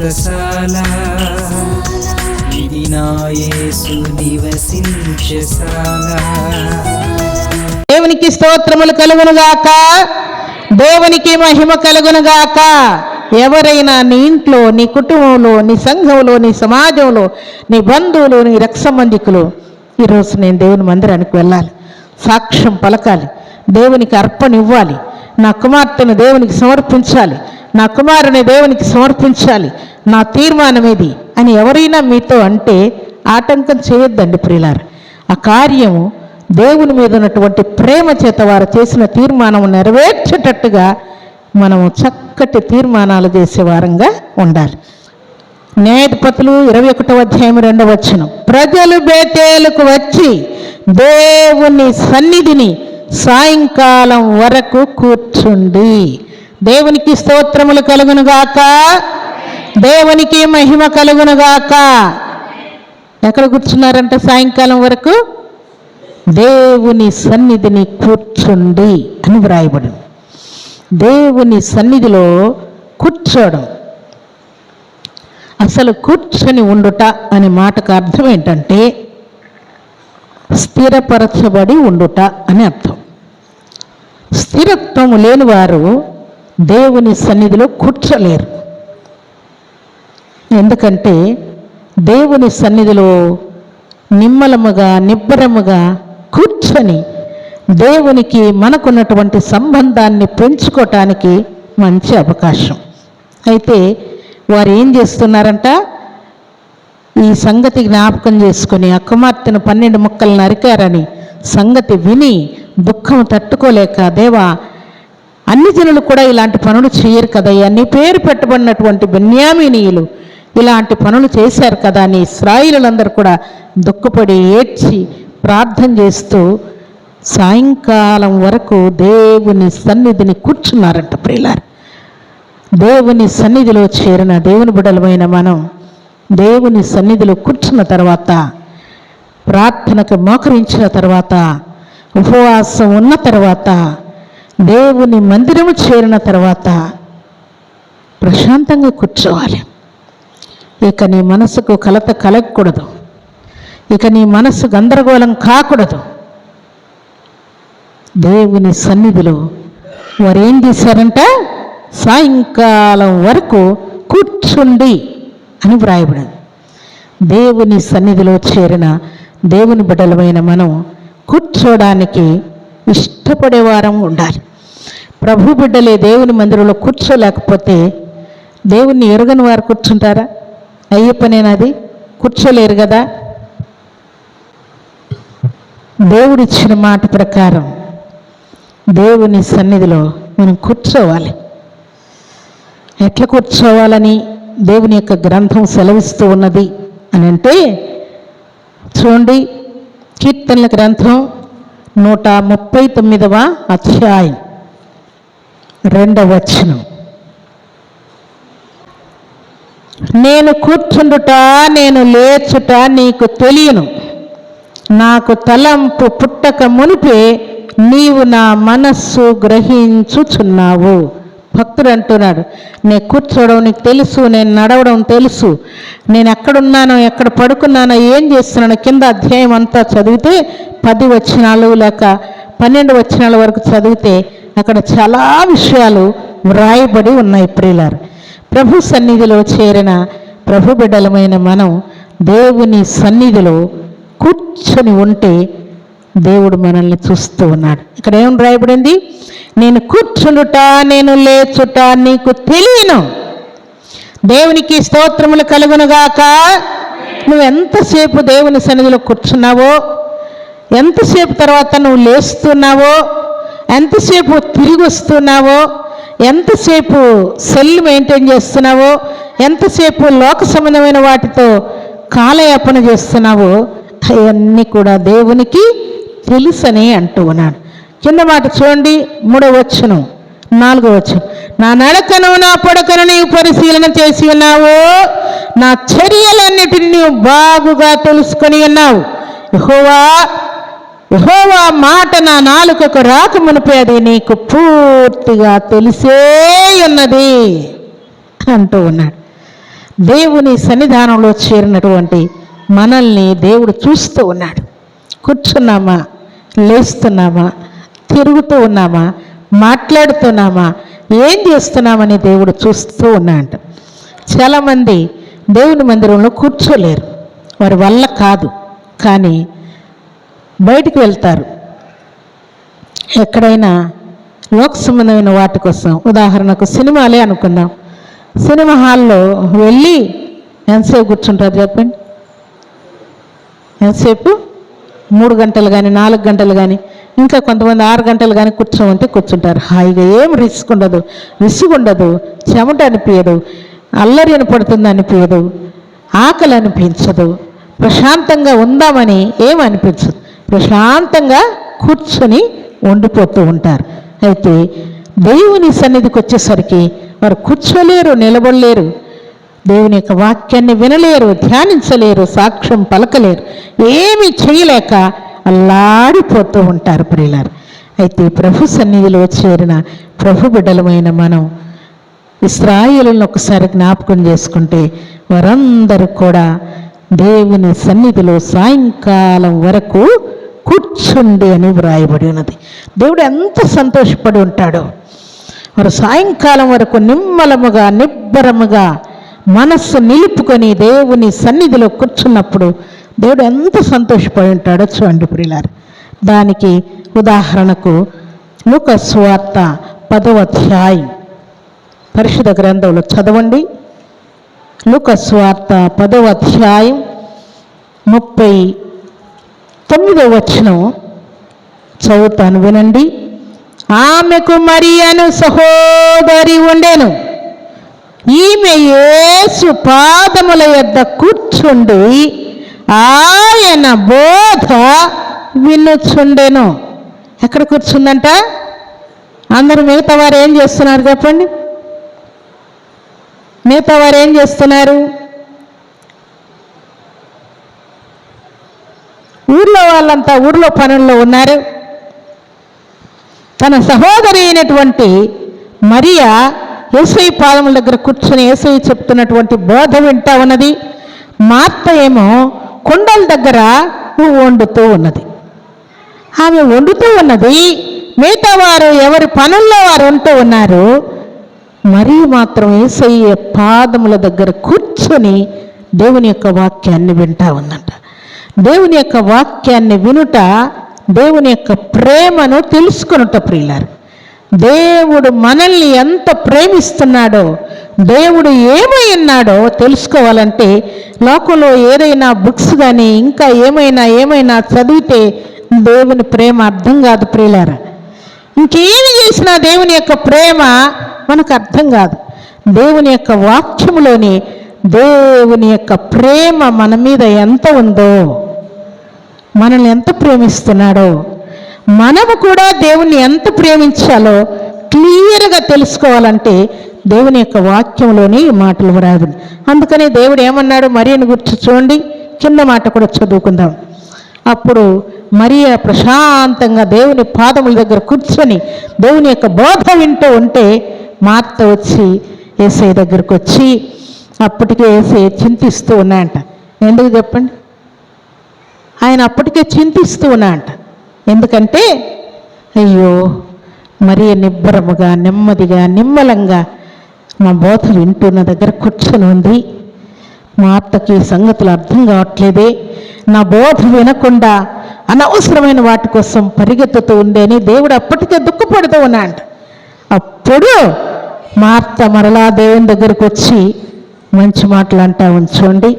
వ్రతశాల ఇది నివసించశాల దేవునికి స్తోత్రములు కలుగునుగాక దేవునికి మహిమ కలుగునుగాక ఎవరైనా నీ ఇంట్లో నీ కుటుంబంలో నీ సంఘంలో నీ సమాజంలో నీ బంధువులు నీ రక్ష సంబంధికులు ఈరోజు నేను దేవుని మందిరానికి వెళ్ళాలి. సాక్ష్యం పలకాలి. దేవునికి అర్పణ ఇవ్వాలి. నా కుమార్తెను దేవునికి సమర్పించాలి. నా కుమారుని దేవునికి సమర్పించాలి. నా తీర్మానం ఇది అని ఎవరైనా మీతో అంటే ఆటంకం చేయొద్దండి ప్రియులారు. ఆ కార్యము దేవుని మీద ఉన్నటువంటి ప్రేమ చేత వారు చేసిన తీర్మానం నెరవేర్చేటట్టుగా మనము చక్కటి తీర్మానాలు చేసే వారంగా ఉండాలి. న్యాయధిపతులు ఇరవై ఒకటో అధ్యాయం రెండవ వచ్చిన ప్రజలు బేతేలకు వచ్చి దేవుని సన్నిధిని సాయంకాలం వరకు కూర్చుండి. దేవునికి స్తోత్రములు కలుగునుగాక దేవునికి మహిమ కలుగునుగాక ఎక్కడ కూర్చున్నారంట సాయంకాలం వరకు? దేవుని సన్నిధిని కూర్చుండి అని వ్రాయబడి దేవుని సన్నిధిలో కూర్చోవడం అసలు కూర్చొని ఉండుట అనే మాటకు అర్థం ఏంటంటే స్థిరపరచబడి ఉండుట అని అర్థం. స్థిరత్వము లేని వారు దేవుని సన్నిధిలో కూర్చోలేరు ఎందుకంటే దేవుని సన్నిధిలో నిమ్మలముగా నిబ్బరముగా కూర్చొని దేవునికి మనకున్నటువంటి సంబంధాన్ని పెంచుకోవటానికి మంచి అవకాశం. అయితే వారు ఏం చేస్తున్నారంట? ఈ సంగతి జ్ఞాపకం చేసుకుని ఆ కుమార్తెను పన్నెండు ముక్కలు నరికారని సంగతి విని దుఃఖం తట్టుకోలేక దేవా అన్ని జనులు కూడా ఇలాంటి పనులు చేయరు కదయ్యా. నీ పేరు పెట్టబడినటువంటి బెన్యామినీయులు ఇలాంటి పనులు చేశారు కదా. అని ఇస్రాయిలందరూ కూడా దుఃఖపడి ఏడ్చి ప్రార్థన చేస్తూ సాయంకాలం వరకు దేవుని సన్నిధిని కూర్చున్నారంట ప్రియులారు. దేవుని సన్నిధిలో చేరిన దేవుని బిడలమైన మనం దేవుని సన్నిధిలో కూర్చున్న తర్వాత ప్రార్థనకు మోకరించిన తర్వాత ఉపవాసం ఉన్న తర్వాత దేవుని మందిరము చేరిన తర్వాత ప్రశాంతంగా కూర్చోవాలి. ఇక నీ మనసుకు కలత కలగకూడదు. ఇక నీ మనసు గందరగోళం కాకూడదు. దేవుని సన్నిధిలో వారు ఏం చేశారంట సాయంకాలం వరకు కూర్చుండి అని వ్రాయబడింది. దేవుని సన్నిధిలో చేరిన దేవుని బిడ్డలమైన మనం కూర్చోడానికి ఇష్టపడేవారం ఉండాలి. ప్రభు బిడ్డలే దేవుని మందిరంలో కూర్చోలేకపోతే దేవుణ్ణి ఎరుగని వారు కూర్చుంటారా? అయ్యప్పనేనది కూర్చోలేరు కదా? దేవుడిచ్చిన మాట ప్రకారం దేవుని సన్నిధిలో మనం కూర్చోవాలి. ఎట్లా కూర్చోవాలని దేవుని యొక్క గ్రంథం సెలవిస్తూ ఉన్నది అని అంటే చూడండి కీర్తనల గ్రంథం నూట ముప్పై తొమ్మిదవ అధ్యాయం. రెండవ వచనం. నేను కూర్చుండుట నేను లేచుట నీకు తెలియను. నాకు తలంపు పుట్టక మునిపే నీవు నా మనస్సు గ్రహించుచున్నావు. భక్తుడు అంటున్నాడు నేను కూర్చోవడం నీకు తెలుసు నేను నడవడం తెలుసు. నేను ఎక్కడున్నానో ఎక్కడ పడుకున్నానో ఏం చేస్తున్నానో కింద అధ్యాయం అంతా చదివితే పది వచనాలు లేక పన్నెండు వచనాల వరకు చదివితే అక్కడ చాలా విషయాలు వ్రాయబడి ఉన్నాయి ప్రియులారు. ప్రభు సన్నిధిలో చేరిన ప్రభు బిడ్డలమైన మనం దేవుని సన్నిధిలో కూర్చొని ఉంటే దేవుడు మనల్ని చూస్తూ ఉన్నాడు. ఇక్కడ ఏం రాయబడింది? నేను కూర్చుండుట నేను లేచుట నీకు తెలియను. దేవునికి స్తోత్రములు కలుగునుగాక నువ్వు ఎంతసేపు దేవుని సన్నిధిలో కూర్చున్నావో ఎంతసేపు తర్వాత నువ్వు లేస్తున్నావో ఎంతసేపు తిరిగి వస్తున్నావో ఎంతసేపు సెల్ మెయింటైన్ చేస్తున్నావో ఎంతసేపు లోక సంబంధమైన వాటితో కాలయాపన చేస్తున్నావో అవన్నీ కూడా దేవునికి తెలుసని అంటూ ఉన్నాడు. కింద మాట చూడండి మూడో వచ్చును నాలుగో వచ్చు నా నడకను నా పడకను నీవు పరిశీలన చేసి ఉన్నావు. నా చర్యలన్నిటిని నీవు బాగుగా తెలుసుకొని ఉన్నావు. యహోవా యహోవా మాట నా నాలుకకు రాక మునిపే అది నీకు పూర్తిగా తెలిసే ఉన్నది అంటూ ఉన్నాడు. దేవుని సన్నిధానంలో చేరినటువంటి మనల్ని దేవుడు చూస్తూ ఉన్నాడు. కూర్చున్నామా? లేస్తున్నామా? తిరుగుతూ ఉన్నామా? మాట్లాడుతున్నామా? ఏం చేస్తున్నామని దేవుడు చూస్తూ ఉన్నాడు చాలామంది దేవుని మందిరంలో కూర్చోలేరు. వారి వల్ల కాదు. కానీ బయటికి వెళ్తారు. ఎక్కడైనా లోక సంబంధమైన వాటి కోసం ఉదాహరణకు సినిమాలే అనుకుందాం. సినిమా హాల్లో వెళ్ళి ఎంతసేపు కూర్చుంటారు చెప్పండి? ఎంతసేపు? మూడు గంటలు కానీ నాలుగు గంటలు కానీ ఇంకా కొంతమంది ఆరు గంటలు కానీ కూర్చోమంటే కూర్చుంటారు. హాయిగా ఏం రిస్క్ ఉండదు. విసుగు ఉండదు. చెమట అనిపించదు అల్లరి అనిపడుతుంది అనిపించదు ఆకలి అనిపించదు. ప్రశాంతంగా ఉందామని ఏం అనిపించదు. ప్రశాంతంగా కూర్చొని ఉండిపోతూ ఉంటారు. అయితే దేవుని సన్నిధికి వచ్చేసరికి వారు కూర్చోలేరు నిలబడలేరు. దేవుని యొక్క వాక్యాన్ని వినలేరు ధ్యానించలేరు సాక్ష్యం పలకలేరు ఏమి చేయలేక అల్లాడిపోతూ ఉంటారు ప్రియులారు. అయితే ప్రభు సన్నిధిలో చేరిన ప్రభు బిడ్డలమైన మనం ఇస్రాయిలను ఒకసారి జ్ఞాపకం చేసుకుంటే వారందరూ కూడా దేవుని సన్నిధిలో సాయంకాలం వరకు కూర్చుండి అని వ్రాయబడి ఉన్నది. దేవుడు ఎంత సంతోషపడి ఉంటాడో. వారు సాయంకాలం వరకు నిమ్మలముగా నిబ్బరముగా మనస్సు నిలుపుకొని దేవుని సన్నిధిలో కూర్చున్నప్పుడు దేవుడు ఎంత సంతోషపడి ఉంటాడో చూడండి ప్రియులారు. దానికి ఉదాహరణకు లుక స్వార్త పదవ అధ్యాయం పరిశుద్ధ గ్రంథంలో చదవండి. లుక స్వార్త పదవ అధ్యాయం ముప్పై తొమ్మిదవ వచనం చదువుతాను వినండి. ఆమెకు మరియను సహోదరి ఉండేను. ఈమె యేసు పాదముల యొద్ద కూర్చుండి ఆయన బోధ వినుచుండెను. ఎక్కడ కూర్చుందంట? అందరూ మిగతా వారు ఏం చేస్తున్నారు చెప్పండి? మిగతా వారు ఏం చేస్తున్నారు? ఊర్లో వాళ్ళంతా ఊర్లో పనుల్లో ఉన్నారు. తన సహోదరి అయినటువంటి మరియా ఏసై పాదముల దగ్గర కూర్చొని ఏసై చెప్తున్నటువంటి బోధ వింటా ఉన్నది. మార్త ఏమో కుండల దగ్గర వండుతూ ఉన్నది. ఆమె వండుతూ ఉన్నది. మిగతా వారు ఎవరి పనుల్లో వారు ఉంటూ ఉన్నారు. మరీ మాత్రం ఏసయ్య పాదముల దగ్గర కూర్చొని దేవుని యొక్క వాక్యాన్ని వింటా ఉందంట. దేవుని యొక్క వాక్యాన్ని వినుట దేవుని యొక్క ప్రేమను తెలుసుకునుట ప్రియులారు. దేవుడు మనల్ని ఎంత ప్రేమిస్తున్నాడో దేవుడు ఏమై ఉన్నాడో తెలుసుకోవాలంటే లోకంలో ఏదైనా బుక్స్ కానీ ఇంకా ఏమైనా ఏమైనా చదివితే దేవుని ప్రేమ అర్థం కాదు ప్రియులారా. ఇంకేమి చేసినా దేవుని యొక్క ప్రేమ మనకు అర్థం కాదు. దేవుని యొక్క వాక్యములోని దేవుని యొక్క ప్రేమ మన మీద ఎంత ఉందో మనల్ని ఎంత ప్రేమిస్తున్నాడో మనము కూడా దేవుణ్ణి ఎంత ప్రేమించాలో క్లియర్గా తెలుసుకోవాలంటే దేవుని యొక్క వాక్యంలోని ఈ మాటలు వ్రాయబడి. అందుకనే దేవుడు ఏమన్నాడు? మరియను గుర్తు చూడండి. కింద మాట కూడా చదువుకుందాం. అప్పుడు మరియ ప్రశాంతంగా దేవుని పాదముల దగ్గర కూర్చొని దేవుని యొక్క బోధ వింటూ ఉంటే మార్త వచ్చి ఏసఐ దగ్గరకు వచ్చి అప్పటికే ఏసై చింతిస్తూ ఉన్నాయంట. ఎందుకు చెప్పండి? ఆయన అప్పటికే చింతిస్తూ ఉన్నాయంట. ఎందుకంటే అయ్యో మరి నిబ్బరముగా నెమ్మదిగా నిమ్మలంగా మా బోధ నా దగ్గర కూర్చొని ఉంది. మా అత్తకి సంగతులు అర్థం కావట్లేదే. నా బోధ వినకుండా అనవసరమైన వాటి కోసం పరిగెత్తుతూ ఉండేని దేవుడు అప్పటికే దుఃఖపడుతూ ఉన్నాడు. అప్పుడు మా అత్త మరలా దేవుని దగ్గరకు వచ్చి మంచి మాటలు అంటా ఉంచండి.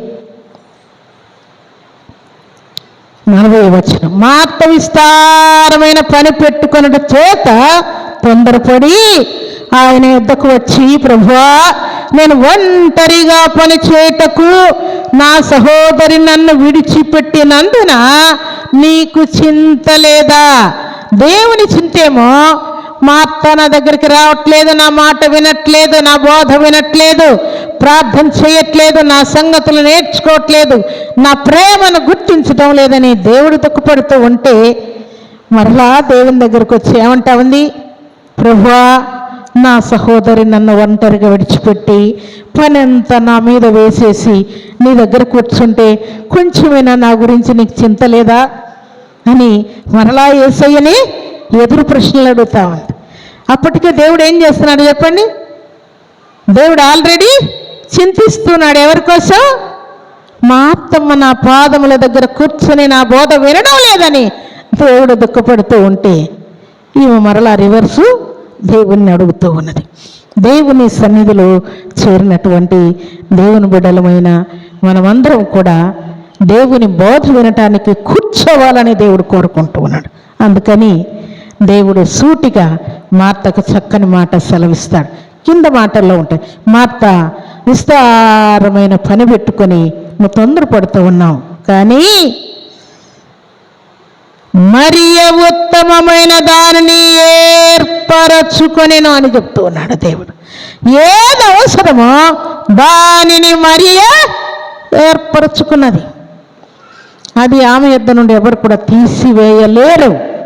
నలభై వచ్చిన మాత్ర విస్తారమైన పని పెట్టుకున్న చేత తొందరపడి ఆయన యుద్ధకు వచ్చి ప్రభువా నేను ఒంటరిగా పని చేయుటకు నా సహోదరి నన్ను విడిచిపెట్టినందున నీకు చింత లేదా? దేవుని చింతేమో మా అత్త నా దగ్గరికి రావట్లేదు నా మాట వినట్లేదు నా బోధ వినట్లేదు ప్రార్థన చేయట్లేదు నా సంగతులు నేర్చుకోవట్లేదు నా ప్రేమను గుర్తించడం లేదని దేవుడు దుఃఖపడుతూ ఉంటే మరలా దేవుని దగ్గరకు వచ్చి ఏమంటా ఉంది? ప్రభువా నా సహోదరి నన్ను ఒంటరిగా విడిచిపెట్టి పని అంతా నా మీద వేసేసి నీ దగ్గర కూర్చుంటే కొంచెమైనా నా గురించి నీకు చింత లేదా? అని మరలా ఏసయ్యని ఎదురు ప్రశ్నలు అడుగుతా ఉంది. అప్పటికే దేవుడు ఏం చేస్తున్నాడు చెప్పండి? దేవుడు ఆల్రెడీ చింతిస్తున్నాడు. ఎవరి కోసం? మా అత్తమ్మ నా పాదముల దగ్గర కూర్చొని నా బోధ వినడం లేదని దేవుడు దుఃఖపడుతూ ఉంటే ఈమె మరలా రివర్సు దేవుణ్ణి అడుగుతూ ఉన్నది. దేవుని సన్నిధిలో చేరినటువంటి దేవుని బిడ్డలమైన మనమందరం కూడా దేవుని బోధ వినటానికి కూర్చోవాలని దేవుడు కోరుకుంటూ ఉన్నాడు. అందుకని దేవుడు సూటిగా మార్తకు చక్కని మాట సెలవిస్తాడు. కింద మాటల్లో ఉంటాయి మార్త విస్తారమైన పని పెట్టుకొని నువ్వు తొందరపడుతూ ఉన్నావు. కానీ మరియ ఉత్తమమైన దానిని ఏర్పరచుకొనిను అని చెప్తూ ఉన్నాడు దేవుడు. ఏది అవసరమో దానిని మరియ ఏర్పరచుకున్నది. అది ఆమె యుద్ధ నుండి ఎవరు కూడా తీసివేయలేరు.